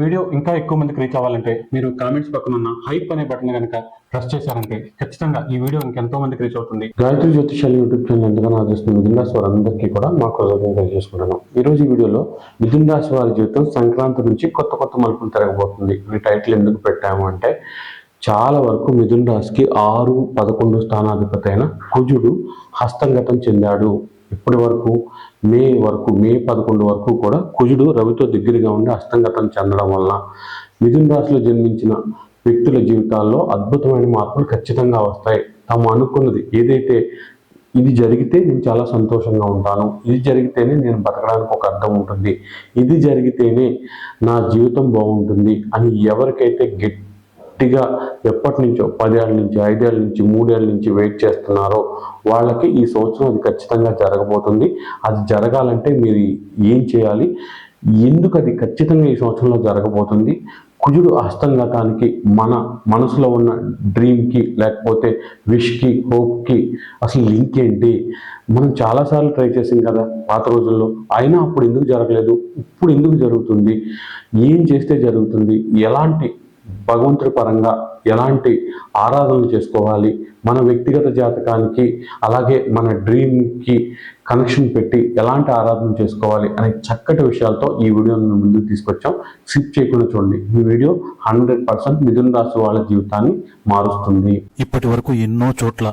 Video ఇంకా ఎక్కువ మందికి రీచ్ అవ్వాలంటే మీరు కామెంట్స్ పక్కన ఉన్న హైప్ అనే బటన్ కనుక ప్రెస్ చేశారంటే ఖచ్చితంగా ఈ వీడియో ఇంకెంతో మందికి రీచ్ అవుతుంది. గాయత్రి జ్యోతిషాలు యూట్యూబ్ ఛానల్ ఎంతగానో ఆదరిస్తున్న మిథున రాశి వారందరికీ కూడా మా కృతజ్ఞత తెలియజేసుకుంటున్నాం ఈ రోజు ఈ వీడియోలో మిథున రాశి వారి జీవితం సంక్రాంతి నుంచి కొత్త కొత్త మలుపులు తిరగబోతుంది. ఈ టైటిల్ ఎందుకు పెట్టాము అంటే చాలా వరకు మిథున రాశికి ఆరు పదకొండు స్థానాధిపతి అయిన కుజుడు హస్తంగతం చెందాడు. ఇప్పటి వరకు మే వరకు మే పదకొండు వరకు కూడా కుజుడు రవితో దగ్గరగా ఉండి హస్తంగతం చెందడం వలన మిథున రాశిలో జన్మించిన వ్యక్తుల జీవితాల్లో అద్భుతమైన మార్పులు ఖచ్చితంగా వస్తాయి. తాము అనుకున్నది ఏదైతే ఇది జరిగితే నేను చాలా సంతోషంగా ఉంటాను. ఇది జరిగితేనే నేను బతకడానికి ఒక అర్థం ఉంటుంది. ఇది జరిగితేనే నా జీవితం బాగుంటుంది అని ఎవరికైతే గట్టిగా ఎప్పటి నుంచో పదేళ్ళ నుంచి ఐదేళ్ళ నుంచి మూడేళ్ళ నుంచి వెయిట్ చేస్తున్నారో వాళ్ళకి ఈ సంవత్సరం అది ఖచ్చితంగా జరగబోతుంది. అది జరగాలంటే మీరు ఏం చేయాలి? ఎందుకు అది ఖచ్చితంగా ఈ సంవత్సరంలో జరగబోతుంది? కుజుడు హస్తంగతానికి మన మనసులో ఉన్న డ్రీమ్కి లేకపోతే విష్కి హోప్కి అసలు లింక్ ఏంటి? మనం చాలాసార్లు ట్రై చేసాం కదా పాత రోజుల్లో. అయినా అప్పుడు ఎందుకు జరగలేదు? ఇప్పుడు ఎందుకు జరుగుతుంది? ఏం చేస్తే జరుగుతుంది? ఎలాంటి భగవంతుడి పరంగా ఎలాంటి ఆరాధనలు చేసుకోవాలి? మన వ్యక్తిగత జాతకానికి అలాగే మన డ్రీమ్కి కనెక్షన్ పెట్టి ఎలాంటి ఆరాధన చేసుకోవాలి అనే చక్కటి విషయాలతో ఈ వీడియోను ముందుకు తీసుకొచ్చాం. స్కిప్ చేయకుండా చూడండి. ఈ వీడియో హండ్రెడ్ పర్సెంట్ మిథున రాశి వాళ్ళ జీవితాన్ని మారుస్తుంది. ఇప్పటి వరకు ఎన్నో చోట్ల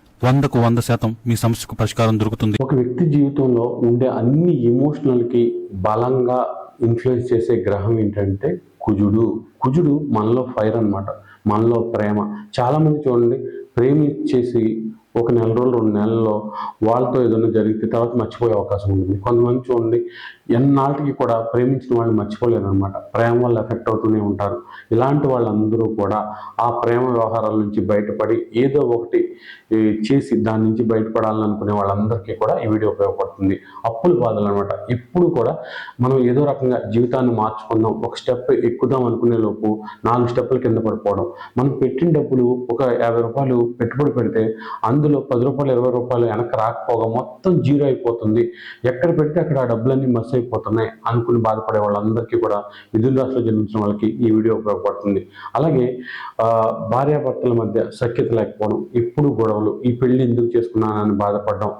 వందకు వంద శాతం మీ సమస్యకు పరిష్కారం దొరుకుతుంది. ఒక వ్యక్తి జీవితంలో ఉండే అన్ని ఎమోషనల్కి బలంగా ఇన్ఫ్లుయెన్స్ చేసే గ్రహం ఏంటంటే కుజుడు. కుజుడు మనలో ఫైర్ అన్నమాట. మనలో ప్రేమ. చాలామంది చూడండి ప్రేమించేసి ఒక నెల రోజులు రెండు నెలల్లో వాళ్ళతో ఏదైనా జరిగితే తర్వాత మర్చిపోయే అవకాశం ఉంటుంది. కొంతమంది చూడండి ఎన్నాళ్ళకి కూడా ప్రేమించిన వాళ్ళు మర్చిపోలేరు అనమాట ప్రేమ వల్ల ఎఫెక్ట్ అవుతూనే ఉంటారు. ఇలాంటి వాళ్ళందరూ కూడా ఆ ప్రేమ వ్యవహారాల నుంచి బయటపడి ఏదో ఒకటి చేసి దాని నుంచి బయటపడాలని అనుకునే వాళ్ళందరికీ కూడా ఈ వీడియో ఉపయోగపడుతుంది. అప్పులు బాధలు అనమాట ఎప్పుడు కూడా మనం ఏదో రకంగా జీవితాన్ని మార్చుకుందాం ఒక స్టెప్ ఎక్కుదాం అనుకునే లోపు నాలుగు స్టెప్పుల కింద పడిపోవడం. మనం పెట్టిన డబ్బులు ఒక యాభై రూపాయలు పెట్టుబడి పెడితే అందులో పది రూపాయలు ఇరవై రూపాయలు వెనక్కి రాకపోగా మొత్తం జీరో అయిపోతుంది. ఎక్కడ పెడితే అక్కడ ఆ డబ్బులన్నీ మస్ అయిపోతున్నాయి అనుకుని బాధపడే వాళ్ళందరికీ కూడా మిథున రాశిలో జన్మించిన వాళ్ళకి ఈ వీడియో ఉపయోగపడుతుంది. అలాగే భార్యాభర్తల మధ్య సఖ్యత లేకపోవడం ఎప్పుడు గొడవలు ఈ పెళ్ళి ఎందుకు చేసుకున్నానని బాధపడడం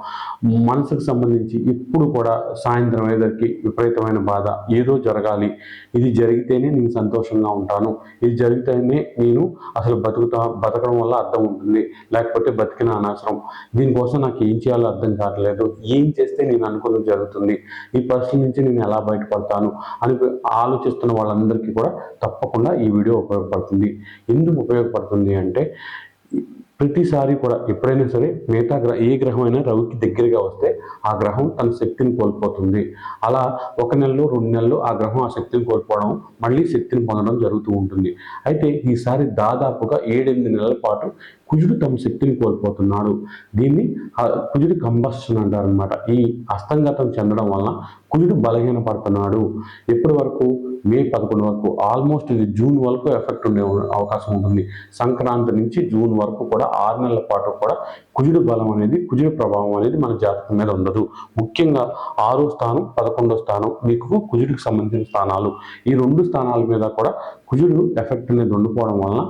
మనసుకు సంబంధించి ఇప్పుడు కూడా సాయంత్రం అయ్యేసరికి విపరీతమైన బాధ ఏదో జరగాలి. ఇది జరిగితేనే నేను సంతోషంగా ఉంటాను. ఇది జరిగితేనే నేను అసలు బతుకుతా బతకడం వల్ల అర్థం ఉంటుంది. లేకపోతే బతికినా అనవసరం దీనికోసం నాకు ఏం చేయాలో అర్థం కావట్లేదు. ఏం చేస్తే నేను అనుకున్నది జరుగుతుంది? ఈ పరిస్థితి నుంచి నేను ఎలా బయటపడతాను? అని ఆలోచిస్తున్న వాళ్ళందరికీ కూడా తప్పకుండా ఈ వీడియో ఉపయోగపడుతుంది. ఎందుకు ఉపయోగపడుతుంది అంటే ప్రతిసారి కూడా ఎప్పుడైనా సరే మిగతా గ్రహ ఏ గ్రహమైనా రవికి దగ్గరగా వస్తే ఆ గ్రహం తన శక్తిని కోల్పోతుంది. అలా ఒక నెలలో రెండు నెలలు ఆ గ్రహం ఆ శక్తిని కోల్పోవడం మళ్ళీ శక్తిని పొందడం జరుగుతూ ఉంటుంది. అయితే ఈసారి దాదాపుగా ఏడెనిమిది నెలల పాటు కుజుడు తమ శక్తిని కోల్పోతున్నాడు. దీన్ని కుజుడు కంబస్షన్ అంటారు అనమాట ఈ అస్తంగతం చెందడం వలన కుజుడు బలహీన పడుతున్నాడు ఎప్పటి వరకు? మే పదకొండు వరకు ఆల్మోస్ట్ ఇది జూన్ వరకు ఎఫెక్ట్ ఉండే అవకాశం ఉంటుంది. సంక్రాంతి నుంచి జూన్ వరకు కూడా ఆరు నెలల పాటు కూడా కుజుడు బలం అనేది కుజుడు ప్రభావం అనేది మన జాతకం మీద ఉండదు. ముఖ్యంగా ఆరో స్థానం పదకొండో స్థానం మీకు కుజుడికి సంబంధించిన స్థానాలు. ఈ రెండు స్థానాల మీద కూడా కుజుడు ఎఫెక్ట్ అనేది ఉండిపోవడం వలన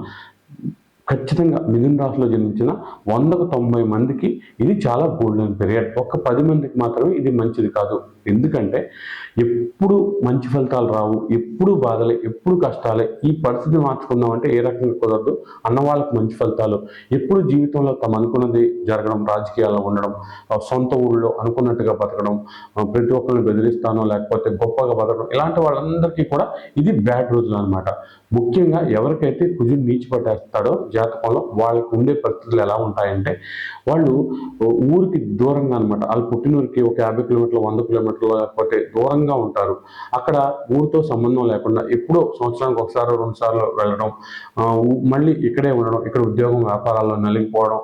ఖచ్చితంగా మిథున రాశిలో జన్మించిన వందకు తొంభై మందికి ఇది చాలా గోల్డెన్ పీరియడ్ ఒక్క పది మందికి మాత్రమే ఇది మంచిది కాదు. ఎందుకంటే ఎప్పుడు మంచి ఫలితాలు రావు ఎప్పుడు బాధలే ఎప్పుడు కష్టాలే ఈ పరిస్థితి మార్చుకుందామంటే ఏ రకంగా కుదరదు. అన్న వాళ్ళకి మంచి ఫలితాలు. ఎప్పుడు జీవితంలో తమ అనుకున్నది జరగడం రాజకీయాల్లో ఉండడం సొంత ఊళ్ళో అనుకున్నట్టుగా బతకడం ప్రతి ఒక్కరిని బెదిరిస్తానో లేకపోతే గొప్పగా బతకడం ఇలాంటి వాళ్ళందరికీ కూడా ఇది బ్యాడ్ రోజులు అనమాట ముఖ్యంగా ఎవరికైతే కుజుడు నీచి పట్టేస్తాడో జాతకంలో వాళ్ళకి ఉండే పరిస్థితులు ఎలా ఉంటాయంటే వాళ్ళు ఊరికి దూరంగా అనమాట వాళ్ళు పుట్టినూరికి ఒక యాభై కిలోమీటర్లు వంద కిలోమీటర్లు లేకపోతే దూరంగా ఉంటారు. అక్కడ ఊరితో సంబంధం లేకుండా ఎప్పుడో సంవత్సరానికి ఒకసారి రెండు సార్లు వెళ్ళడం మళ్ళీ ఇక్కడే ఉండడం ఇక్కడ ఉద్యోగం వ్యాపారాల్లో నలిగిపోవడం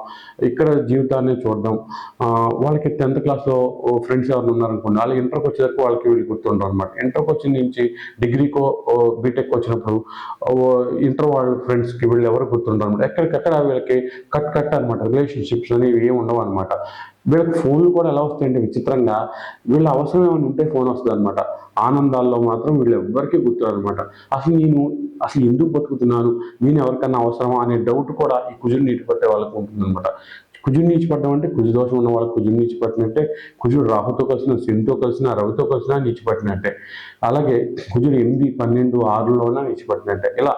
ఇక్కడ జీవితాన్ని చూడడం వాళ్ళకి టెన్త్ క్లాస్లో ఫ్రెండ్స్ ఎవరు ఉన్నారనుకోండి వాళ్ళు ఇంటర్కి వచ్చేసరికి వాళ్ళకి వీళ్ళు గుర్తుండరు అనమాట ఇంటర్కి వచ్చిన నుంచి డిగ్రీకో బీటెక్ వచ్చినప్పుడు ఇంటర్ వాళ్ళ ఫ్రెండ్స్కి వీళ్ళు ఎవరు గుర్తుంటారు అనమాట. ఎక్కడికక్కడ వీళ్ళకి కట్ కట్ అనమాట. రిలేషన్షిప్స్ అనేవి ఏమి ఉండవు అనమాట. వీళ్ళకి ఫోన్లు కూడా ఎలా వస్తాయంటే విచిత్రంగా వీళ్ళ అవసరం ఏమైనా ఉంటే ఫోన్ వస్తుంది అనమాట ఆనందాల్లో మాత్రం వీళ్ళు ఎవ్వరికీ గుర్తురారు అనమాట అసలు నేను అసలు ఎందుకు బతుకుతున్నాను? నేను ఎవరికన్నా అవసరమా? అనే డౌట్ కూడా ఈ కుజుడు నీటి పట్టే వాళ్ళకి ఉంటుందన్నమాట. కుజుడు నీచి పట్టడం అంటే కుజు దోషం ఉన్న వాళ్ళకి కుజుడు నీచి పట్టినట్టే కుజుడు రాహుతో కలిసిన శనితో కలిసిన రవితో కలిసిన నీచి పట్టినట్టే. అలాగే కుజుడు ఎనిమిది పన్నెండు ఆరులోన నీచి ఇలా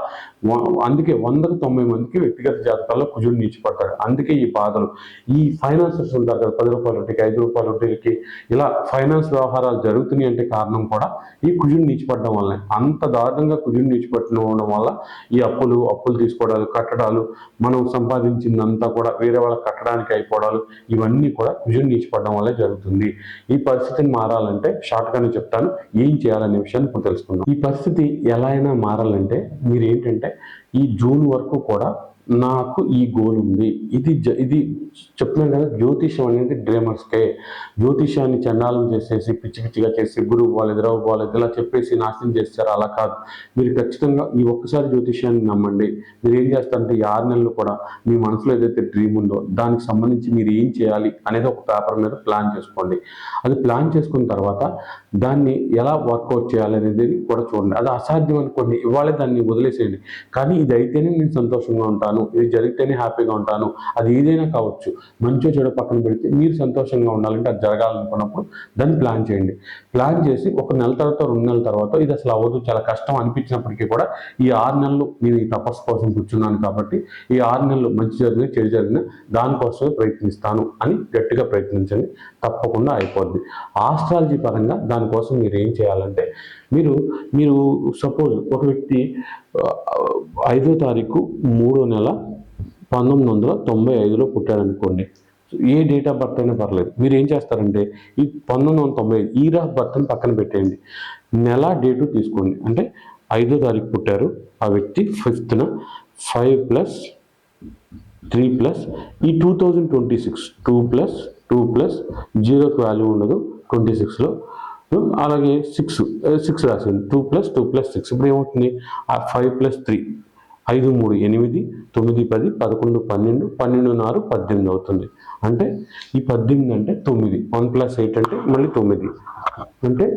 అందుకే వందకు తొంభై మందికి వ్యక్తిగత జాతకాల్లో కుజుడు నీచి అందుకే ఈ బాధలు. ఈ ఫైనాన్సర్స్ ఉంటారు కదా పది రూపాయల వడ్డీకి ఐదు రూపాయల వడ్డీలకి ఇలా ఫైనాన్స్ వ్యవహారాలు జరుగుతున్నాయి అంటే కారణం కూడా ఈ కుజుడు నీచిపడడం వల్లనే. అంత దారుణంగా కుజుడు నీచిపట్టడం వల్ల ఈ అప్పులు అప్పులు తీసుకోవడాలు కట్టడాలు మనం సంపాదించిందంతా కూడా వేరే వాళ్ళకి కట్టడానికి అయిపోవడాలు ఇవన్నీ కూడా కుజుడు నీచిపడడం వల్లే జరుగుతుంది. ఈ పరిస్థితిని మారాలంటే షార్ట్గానే చెప్తాను. ఏం చేయాలని విషయాన్ని ఇప్పుడు తెలుసుకుందాం. ఈ పరిస్థితి ఎలా అయినా మారాలంటే మీరు ఏంటంటే ఈ జూన్ వరకు కూడా నాకు ఈ గోల్ ఉంది. ఇది జ- ఇది చెప్తున్నాను కదా జ్యోతిషం అనేది డ్రీమర్స్కే జ్యోతిషాన్ని చండాలం చేసేసి పిచ్చి పిచ్చిగా చేసి గురువు బాగాలేదు రావు బాగాలేదు ఇలా చెప్పేసి నాశనం చేస్తారు. అలా కాదు. మీరు ఖచ్చితంగా ఈ ఒక్కసారి జ్యోతిషాన్ని నమ్మండి. మీరు ఏం చేస్తారంటే ఈ ఆరు నెలలు కూడా మీ మనసులో ఏదైతే డ్రీమ్ ఉందో దానికి సంబంధించి మీరు ఏం చేయాలి అనేది ఒక పేపర్ మీద ప్లాన్ చేసుకోండి. అది ప్లాన్ చేసుకున్న తర్వాత దాన్ని ఎలా వర్కౌట్ చేయాలి అనేది కూడా చూడండి. అది అసాధ్యం అనుకోండి. ఇవాళ దాన్ని వదిలేసేయండి. కానీ ఇది అయితేనే నేను సంతోషంగా ఉంటాను. ఇది జరిగితేనే హ్యాపీగా ఉంటాను అది ఏదైనా కావచ్చు. మంచో చెడు పక్కన పెడితే మీరు సంతోషంగా ఉండాలంటే అది జరగాలనుకున్నప్పుడు దాన్ని ప్లాన్ చేయండి. ప్లాన్ చేసి ఒక నెల తర్వాత రెండు నెలల తర్వాత ఇది అసలు అవ్వదు చాలా కష్టం అనిపించినప్పటికీ కూడా ఈ ఆరు నెలలు నేను ఈ తపస్సు కోసం కూర్చున్నాను కాబట్టి ఈ ఆరు నెలలు మంచి జరిగిన చెడు జరిగిన దానికోసమే ప్రయత్నిస్తాను అని గట్టిగా ప్రయత్నించండి. తప్పకుండా అయిపోద్ది. ఆస్ట్రాలజీ పరంగా దానికోసం మీరు ఏం చేయాలంటే మీరు మీరు సపోజ్ ఒక వ్యక్తి ఐదో తారీఖు మూడో నెల పంతొమ్మిది వందల తొంభై ఐదులో పుట్టాడనుకోండి. ఏ డేట్ ఆఫ్ బర్త్ అయినా పర్లేదు. మీరు ఏం చేస్తారంటే ఈ పంతొమ్మిది వందల తొంభై ఐదు ఇయర్ ఆఫ్ బర్త్ని పక్కన పెట్టేయండి. నెల డేటు తీసుకోండి. అంటే ఐదో తారీఖు పుట్టారు. ఆ వ్యక్తి ఫిఫ్త్న ఫైవ్ ప్లస్ త్రీ ప్లస్ ఈ two thousand twenty six two plus two plus జీరోకి వాల్యూ ఉండదు. ట్వంటీ సిక్స్లో అలాగే సిక్స్ సిక్స్ రాసింది two plus two plus six ఇప్పుడు ఏమవుతుంది? ఆ ఫైవ్ ప్లస్ త్రీ ఐదు మూడు ఎనిమిది తొమ్మిది పది పదకొండు పన్నెండు పన్నెండు నాలుగు పద్దెనిమిది అవుతుంది. అంటే ఈ పద్దెనిమిది అంటే తొమ్మిది. వన్ ప్లస్ ఎయిట్ అంటే మళ్ళీ తొమ్మిది. అంటే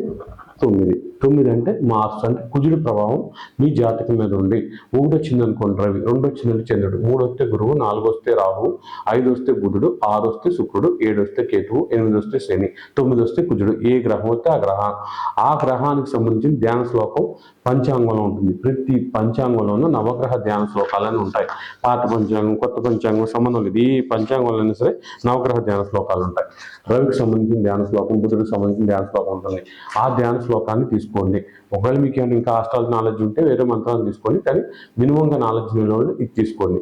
తొమ్మిది. తొమ్మిది అంటే మార్స్ అంటే కుజుడి ప్రభావం మీ జాతకం మీద ఉంది. ఒకటి వచ్చింది అనుకోండి రవి రెండు వచ్చిందంటే చంద్రుడు మూడు వస్తే గురువు నాలుగు వస్తే రాహు ఐదు వస్తే బుధుడు ఆరు వస్తే శుక్రుడు ఏడు వస్తే కేతువు ఎనిమిది వస్తే శని తొమ్మిది వస్తే కుజుడు. ఏ గ్రహం వస్తే ఆ గ్రహం. ఆ గ్రహానికి సంబంధించిన ధ్యాన శ్లోకం పంచాంగంలో ఉంటుంది. ప్రతి పంచాంగంలోనూ నవగ్రహ ధ్యాన శ్లోకాలని ఉంటాయి. పాత పంచాంగం కొత్త పంచాంగం సంబంధం లేదు. ఈ పంచాంగంలో సరే నవగ్రహ ధ్యాన శ్లోకాలు ఉంటాయి. రవికి సంబంధించిన ధ్యాన శ్లోకం బుధుడికి సంబంధించిన ధ్యాన శ్లోకం ఉంటుంది. ఆ ధ్యాన శ్లోకాన్ని తీసుకోండి. ఒకవేళ మీకు ఏమైనా ఇంకా ఆస్ట్రాలజీ నాలెడ్జ్ ఉంటే వేరే మంత్రాన్ని తీసుకోండి కానీ మినిమంగా నాలెడ్జ్ లేని వాళ్ళు ఇది తీసుకోండి.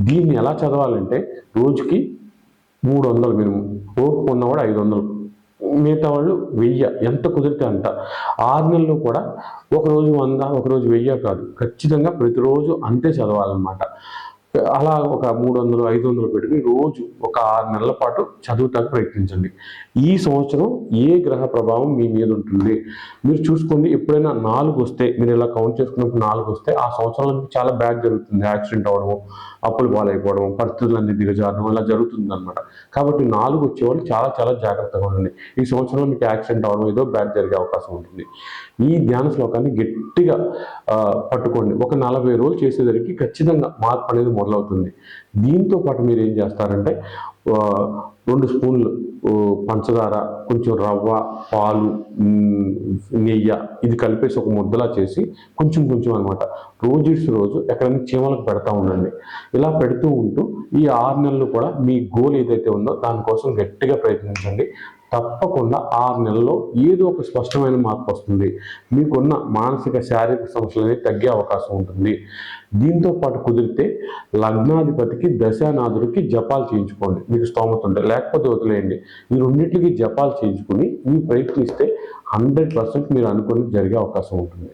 దీన్ని ఎలా చదవాలంటే రోజుకి మూడు వందలు మినిమం ఓపిక ఉన్నవాడు ఐదు వందలు మిగతా వాళ్ళు వెయ్య ఎంత కుదిరితే అంత. ఆరు నెలలు కూడా ఒకరోజు వంద ఒకరోజు వెయ్య కాదు. ఖచ్చితంగా ప్రతిరోజు అంతే చదవాలన్నమాట. అలా ఒక మూడు వందలు ఐదు వందలు పెట్టుకుని రోజు ఒక ఆరు నెలల పాటు చదువుతానికి ప్రయత్నించండి. ఈ సంవత్సరం ఏ గ్రహ ప్రభావం మీ మీద ఉంటుంది? మీరు చూసుకోండి ఎప్పుడైనా నాలుగు వస్తే మీరు ఇలా కౌంట్ చేసుకున్నప్పుడు నాలుగు వస్తే ఆ సంవత్సరంలో మీకు చాలా బ్యాడ్ జరుగుతుంది. యాక్సిడెంట్ అవ్వడము అప్పులు పాలైపోవడం పరిస్థితులన్నీ దిగజారడం ఇలా జరుగుతుంది అనమాట కాబట్టి నాలుగు వచ్చేవాళ్ళు చాలా చాలా జాగ్రత్తగా ఉండండి. ఈ సంవత్సరంలో మీకు యాక్సిడెంట్ అవ్వడం ఏదో బ్యాడ్ జరిగే అవకాశం ఉంటుంది. ఈ ధ్యాన శ్లోకాన్ని గట్టిగా పట్టుకోండి. ఒక నలభై రోజులు చేసేసరికి ఖచ్చితంగా మార్పు అనేది మొదలవుతుంది. దీంతో పాటు మీరు ఏం చేస్తారంటే రెండు స్పూన్లు పంచదార కొంచెం రవ్వ పాలు నెయ్యి ఇది కలిపేసి ఒక ముద్దలా చేసి కొంచెం కొంచెం అనమాట రోజు రోజు ఎక్కడైనా చీమలకు పెడతా ఉండండి. ఇలా పెడుతూ ఉంటూ ఈ ఆరు నెలలు కూడా మీ గోల్ ఏదైతే ఉందో దానికోసం గట్టిగా ప్రయత్నించండి. తప్పకుండా ఆరు నెలల్లో ఏదో ఒక స్పష్టమైన మార్పు వస్తుంది. మీకున్న మానసిక శారీరక సమస్యలు అనేవి తగ్గే అవకాశం ఉంటుంది. దీంతో పాటు కుదిరితే లగ్నాధిపతికి దశానాథుడికి జపాలు చేయించుకోండి. మీకు స్తోమత ఉంటే. లేకపోతే వదిలేయండి. ఈ రెండింటికి జపాలు చేయించుకుని మీరు ప్రయత్నిస్తే హండ్రెడ్ పర్సెంట్ మీరు అనుకుని జరిగే అవకాశం ఉంటుంది.